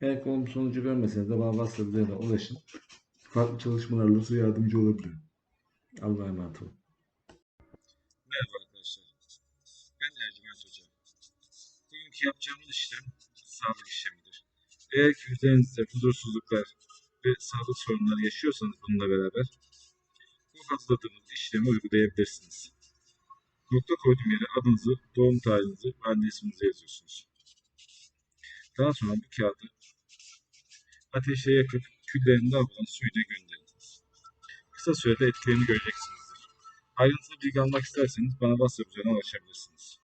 Eğer ki olumlu sonucu görmeseniz de bana WhatsApp ulaşın. Farklı çalışmalarla size yardımcı olabilirim. Allah'a emanet olun. Merhaba arkadaşlar. Ben Ercüment Hoca. Bugünkü yapacağımız işlem sağlık işlemidir. Eğer ki üzerinizde huzursuzluklar ve sağlık sorunları yaşıyorsanız bununla beraber bu hazırladığımız işlemi uygulayabilirsiniz. Nokta koyduğum yere adınızı, doğum tarihinizi ve anne isminizi yazıyorsunuz. Daha sonra bu kağıdı ateşe yakıp küllerini alınan suyla gönderiniz. Kısa sürede etkilerini göreceksinizdir. Ayrıntılı bilgi almak isterseniz bana WhatsApp üzerinden ulaşabilirsiniz.